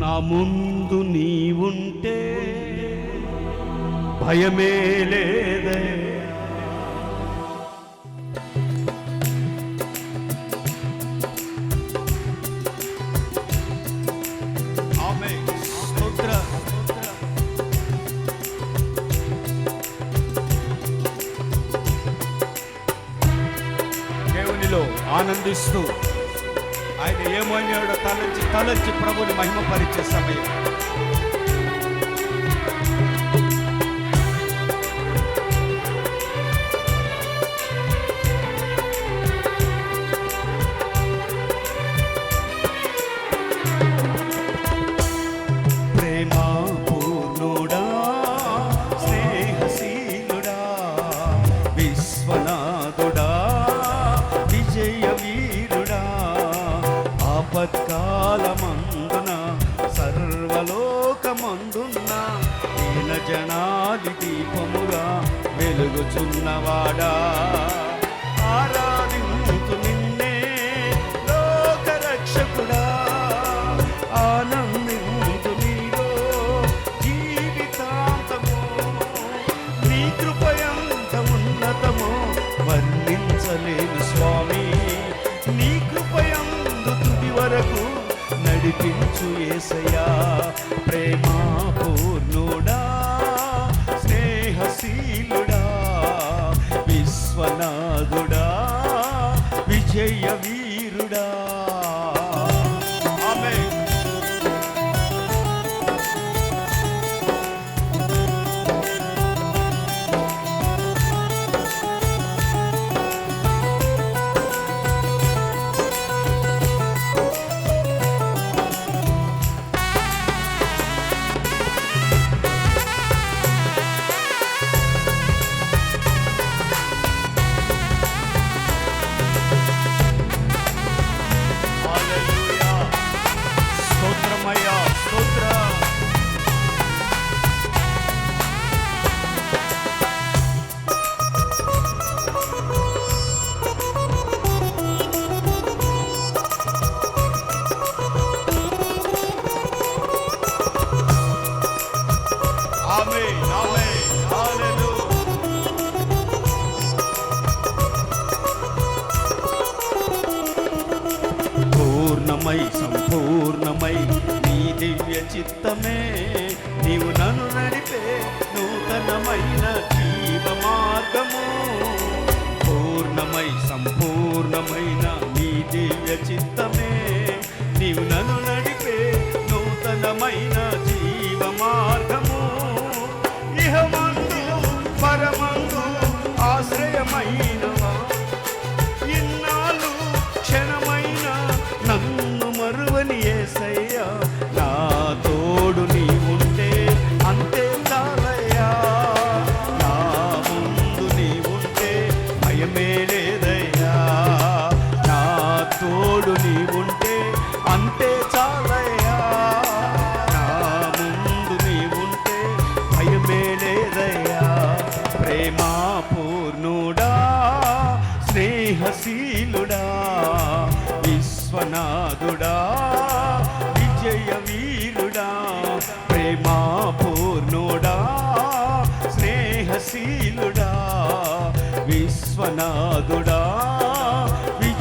నా ముందు నీ ఉంటే భయమే లేదే. దేవునిలో ఆనందిస్తూ ఆయన ఏమో తలంచి తలంచి ప్రభుని మహిమపరిచే సమయం. చేయుచున్నవాడా ఆరా జయ వీరుడా. the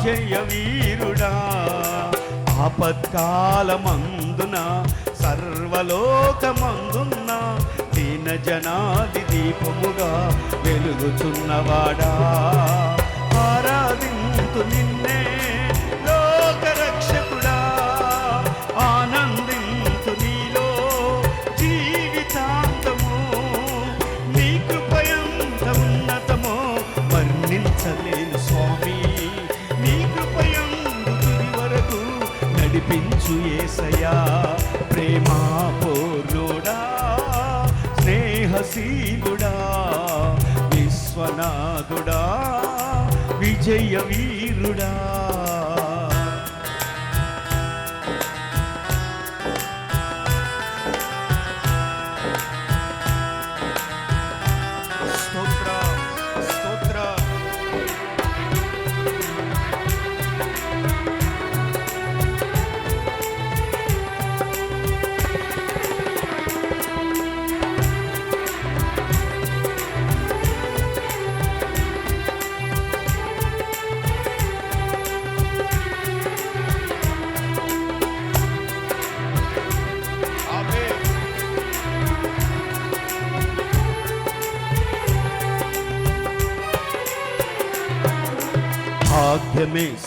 విజయ వీరుడా. ఆపత్కాలమందున సర్వలోకమందున్న దీన జనాది దీపముగా వెలుగుచున్నవాడా ఆరాధింతు నిన్నే నడిపించు ఏసయా ప్రేమా పూర్ణుడా స్నేహశీలుడా విశ్వనాథుడా విజయ వీరుడా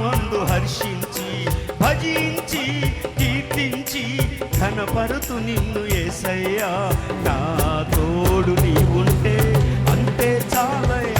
నామందు హర్షించి భజించి కీర్తించి ఘనపరుతు నిన్ను ఏసయ్యా. నా తోడు నీవుంటే అంతే చాలయ్యా.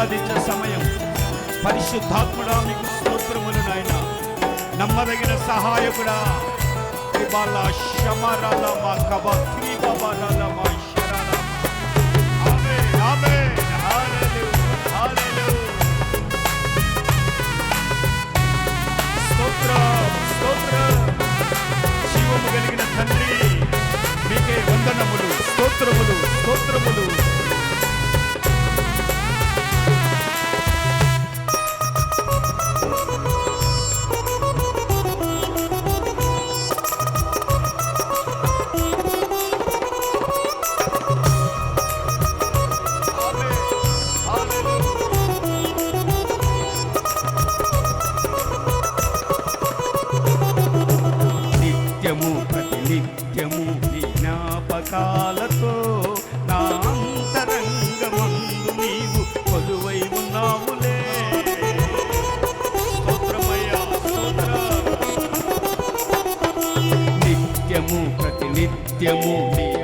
ఆరాధించిన సమయం. పరిశుద్ధాత్ముడా మీకు స్తోత్రములు నాయన. నమ్మదగిన సహాయకుడా. ఇవాళ శమరాల మా కబా క్రీబాల మా కలిగిన తండ్రి మీకే వందనములు స్తోత్రములు స్తోత్రములు.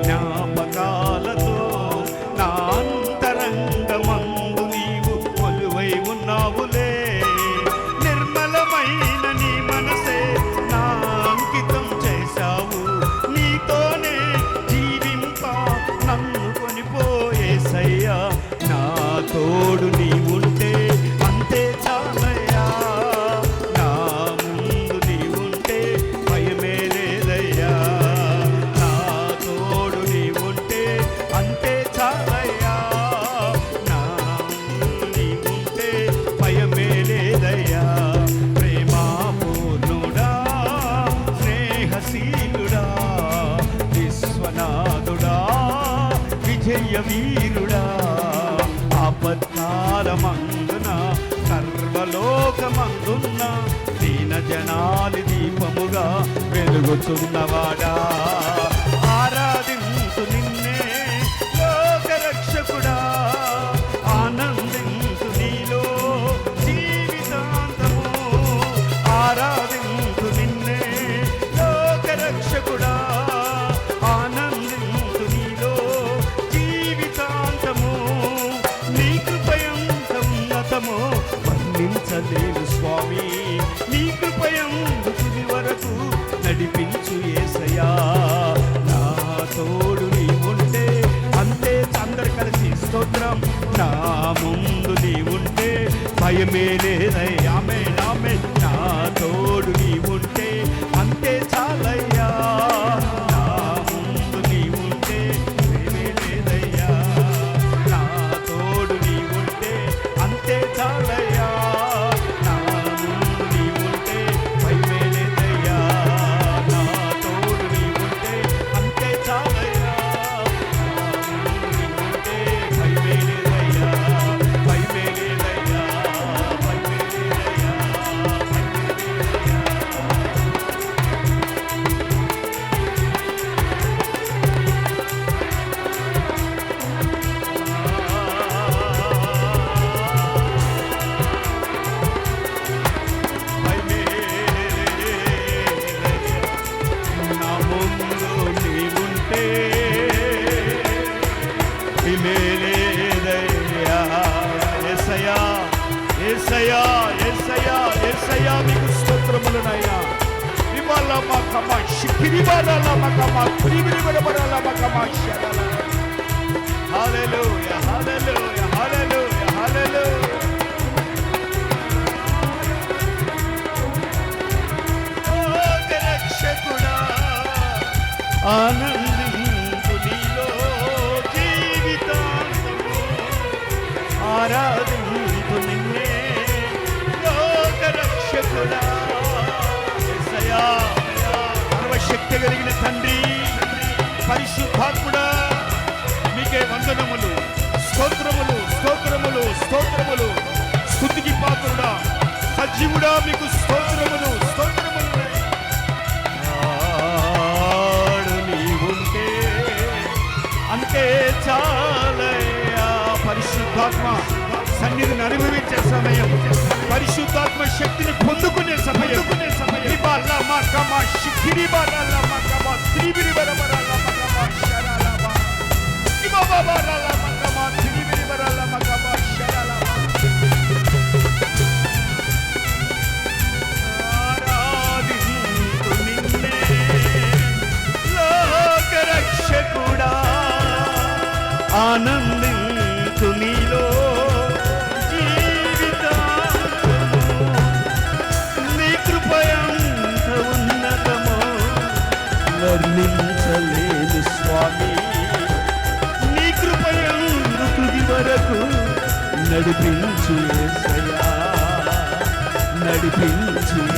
양 చూచున్నవాడా ఆనందింపు నీలో జీవితాంతము ఆరాధింపు నిన్నే లోక రక్షకుడా పరిశుద్ధాత్ముడు స్తోత్రములు స్తోత్రములు. స్థుతికి పాత్రుడా సజీవుడా మీకు స్తోత్రములు స్తోత్రములు. నీవుంటే అంతే చాలయ్యా పరిశుద్ధాత్మ సన్నిధిని అనుభవించే సమయం. పరిశుద్ధాత్మ శక్తిని పొందుకునే సమయం. ఇబాల త్రిబిరి ఆనందించు నీలో నీ కృపయంత ఉన్నతమో. వర్ణించలేను స్వామి. నీ కృపయందు తుది వరకు నడిపించు నడిపించు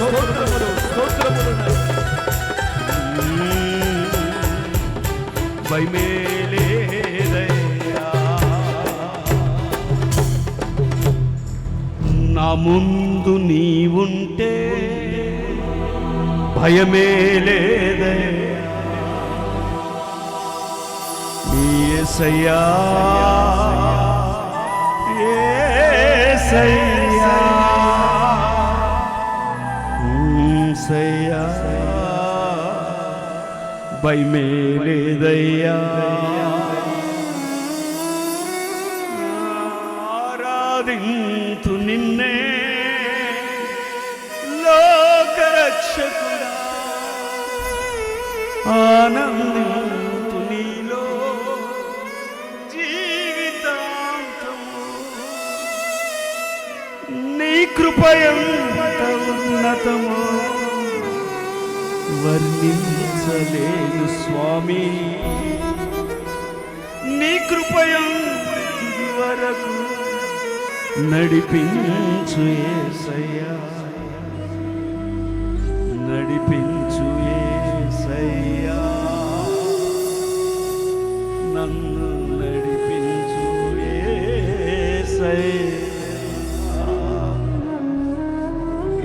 స్తోత్రములు స్తోత్రములు స్తోత్రములు నా ముందు నీవుంటే భయమే లేదయ్యా నీ యేసయ్యా యేసయ్యా భయమే లేదయ్యా ఆరాధింతు నిన్నే లోకరక్షకుడా. ఆనందింతు నీలో జీవితాంతము. నీ కృపయంత ఉన్నతము. వర్ణించలేను స్వామి. నీ కృపయం వరకు నడిపించు యేసయ్యా నడిపించు యేసయ్యా నన్ను నడిపించు యేసయ్యా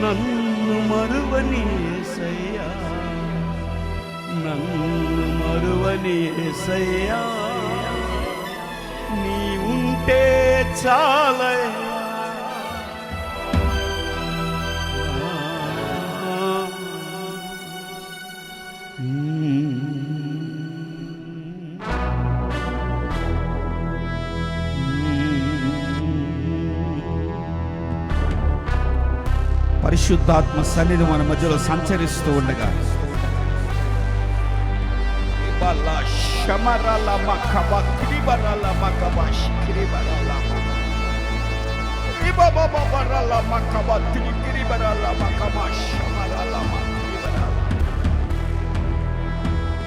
నన్ను మరువని యేసయ్యా నన్ను మరువని యేసయ్యా నీ ఉంటే చాలయ్యా పరిశుద్ధాత్మ సన్నిధి మన మధ్యలో సంచరిస్తూ ఉండగా ఇబల శమరల మకబ క్రిబరల మకబ శిక్రిబరల ఇబబబబరల మకబ త్రిక్రిబరల మకబ శమరల మక్రిబరల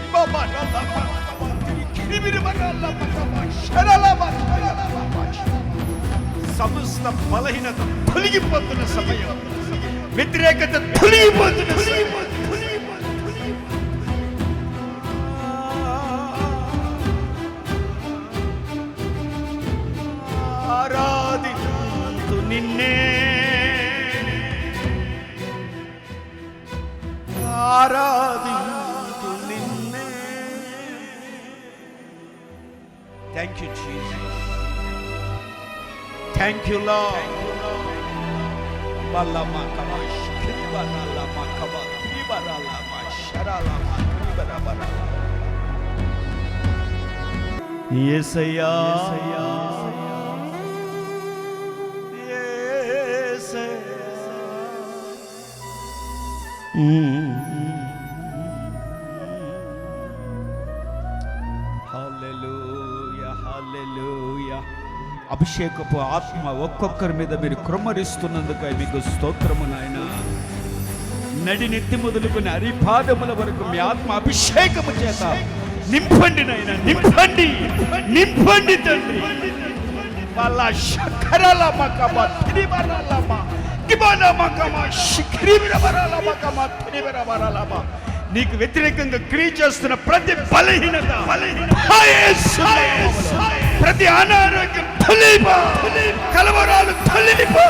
ఇబబరల మకబ త్రిక్రిబరల మకబ శరల మక్రిబరల సమస్త బలహీనత తొలగిపోతున్న సమయం వ్యతిరేకత తొలగిపోతున్న సమయం. ఆరాధింతు నిన్నే ఆరాధింతు నిన్నే thank you Jesus thank you lord బల్లమ్మ కమాష్ కిరిబరాలమ్మ comma కిరిబరాలమ్మ శరాలమ్మ కిరిబరబర యేసయ్యా హల్లెలూయా అభిషేకపు ఆత్మ ఒక్కొక్కరి మీద మీరు కృమ్మరిస్తున్నందుకు మీకు స్తోత్రము నాయన. నడి నెత్తి మొదలుకుని అరిపాదముల వరకు మీ ఆత్మ అభిషేకము చేత నింపండి నాయన. నింపండి. నింపండి తండ్రి. వాళ్ళ శకరల మకమ తిరిబరలమ దిబన మకమ శిఖరిబరల మకమ తిరిబరబరలమ నీకు వ్యతిరేకంగా క్రియ చేస్తున్న ప్రతి బలహీనత. నామములో. ప్రతి అనారోగ్యం తొలిపో కలవరాలు తొలిపో